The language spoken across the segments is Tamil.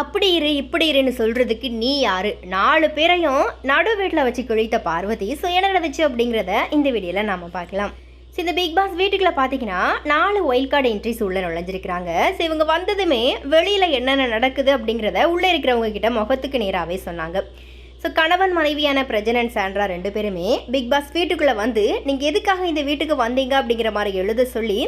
அப்படி இரு இப்படி இருன்னு சொல்கிறதுக்கு நீ யார்? நாலு பேரையும் நடு வீட்டில் வச்சு குழித்த பார்வதி ஸோ என்ன நடந்துச்சு அப்படிங்கிறத இந்த வீடியோவில் நாம் பார்க்கலாம். ஸோ இந்த பிக் பாஸ் வீட்டுக்குள்ளே பார்த்தீங்கன்னா நாலு ஒயில் கார்டு என்ட்ரிஸ் உள்ளே நுழைஞ்சிருக்கிறாங்க. ஸோ இவங்க வந்ததுமே வெளியில் என்னென்ன நடக்குது அப்படிங்கிறத உள்ளே இருக்கிறவங்க கிட்ட முகத்துக்கு நேராகவே சொன்னாங்க. ஸோ கணவன் மனைவியான பிரஜன் அண்ட் சாண்ட்ரா ரெண்டு பேருமே பிக் பாஸ் வீட்டுக்குள்ளே வந்து நீங்கள் எதுக்காக இந்த வீட்டுக்கு வந்தீங்க? அப்படிங்கிற மாதிரி எழுத சொல்லி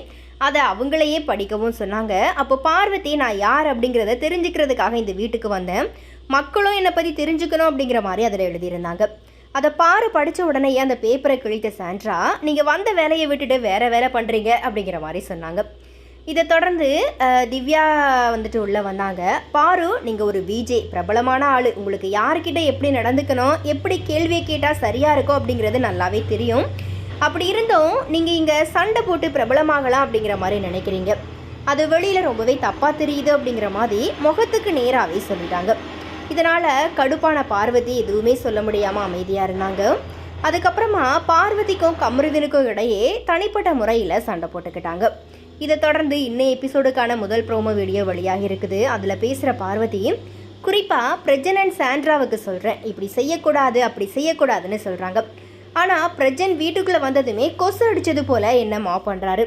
அதை அவங்களையே படிக்கவும் சொன்னாங்க. அப்போ பார்வதி நான் யார்? அப்படிங்கிறத தெரிஞ்சுக்கிறதுக்காக இந்த வீட்டுக்கு வந்தேன். மக்களும் என்னை பற்றி தெரிஞ்சுக்கணும் அப்படிங்கிற மாதிரி அதில் எழுதியிருந்தாங்க. அதை பாரு படித்த உடனே அந்த பேப்பரை கிழித்த சாண்ட்ரா? நீங்கள் வந்த வேலையை விட்டுட்டு வேற வேலை பண்ணுறீங்க அப்படிங்கிற மாதிரி சொன்னாங்க. இதை தொடர்ந்து திவ்யா வந்துட்டு உள்ளே வந்தாங்க. பாரு நீங்கள் ஒரு விஜே பிரபலமான ஆள். உங்களுக்கு யார்கிட்ட எப்படி நடந்துக்கணும் எப்படி கேள்வியை கேட்டால் சரியாக இருக்கும் அப்படிங்கிறது நல்லாவே தெரியும். அப்படி இருந்தும் நீங்கள் இங்கே சண்டை போட்டு பிரபலமாகலாம் அப்படிங்கிற மாதிரி நினைக்கிறீங்க. அது வெளியில் ரொம்பவே தப்பாக தெரியுது அப்படிங்கிற மாதிரி முகத்துக்கு நேராகவே சொல்லிட்டாங்க. இதனால் கடுப்பான பார்வதி எதுவுமே சொல்ல முடியாமல் அமைதியாக இருந்தாங்க. அதுக்கப்புறமா பார்வதிக்கும் கமருதனுக்கும் இடையே தனிப்பட்ட முறையில் சண்டை போட்டுக்கிட்டாங்க. இதை தொடர்ந்து இன்னும் எபிசோடுக்கான முதல் ப்ரோமோ வீடியோ வழியாக இருக்குது. அதில் பேசுகிற பார்வதி குறிப்பாக பிரஜன் அண்ட் சாண்ட்ராவுக்கு சொல்கிறேன் இப்படி செய்யக்கூடாது அப்படி செய்யக்கூடாதுன்னு சொல்கிறாங்க ஆனால் பிரஜன் வீட்டுக்குள்ளே வந்ததுமே கொசு அடித்தது போல் என்ன மா பண்ணுறாரு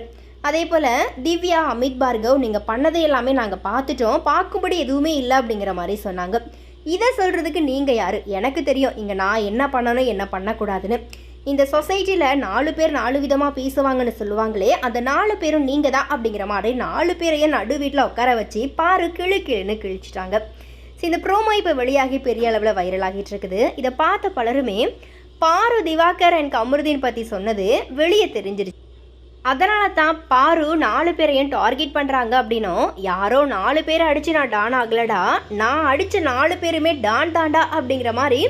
அதே போல் திவ்யா அமித் பார்கவ் நீங்கள் பண்ணதை எல்லாமே நாங்கள் பார்த்துட்டோம் பார்க்கும்படி எதுவுமே இல்லை அப்படிங்கிற மாதிரி சொன்னாங்க. இதை சொல்கிறதுக்கு நீங்கள் யார்? எனக்கு தெரியும். இங்கே நான் என்ன பண்ணணும் என்ன பண்ணக்கூடாதுன்னு. இந்த சொசைட்டியில் நாலு பேர் நாலு விதமாக பேசுவாங்கன்னு சொல்லுவாங்களே அந்த நாலு பேரும் நீங்கள் தான் அப்படிங்கிற மாதிரி நாலு பேரையும் நடு வீட்டில் உட்கார வச்சு பாரு கிழு கிழுன்னு கிழிச்சிட்டாங்க. ஸோ இந்த ப்ரோமோ இப்போ வெளியாகி பெரிய அளவில் வைரல் ஆகிட்டு இருக்குது. இதை பார்த்த பலருமே பாரு திவாகர் எனக்கு அமிர்தின் பற்றி சொன்னது வெளியே தெரிஞ்சிருச்சு. அதனால தான் பாரு நாலு பேரையும் டார்கெட் பண்ணுறாங்க அப்படின்னும் யாரோ நாலு பேரை அடித்து நான் டான் ஆகலடா நான் அடித்த நாலு பேருமே டான் தாண்டா அப்படிங்கிற மாதிரி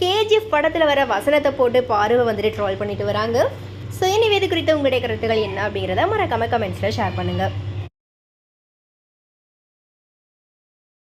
கேஜிஎஃப் படத்தில் வர வசனத்தை போட்டு பாருவை வந்துட்டு ட்ரால் பண்ணிட்டு வராங்க. ஸோ இனி இது குறித்த உங்களுடைய கருத்துக்கள் என்ன அப்படிங்கிறத மறக்காம கமெண்ட்ஸில் ஷேர் பண்ணுங்கள்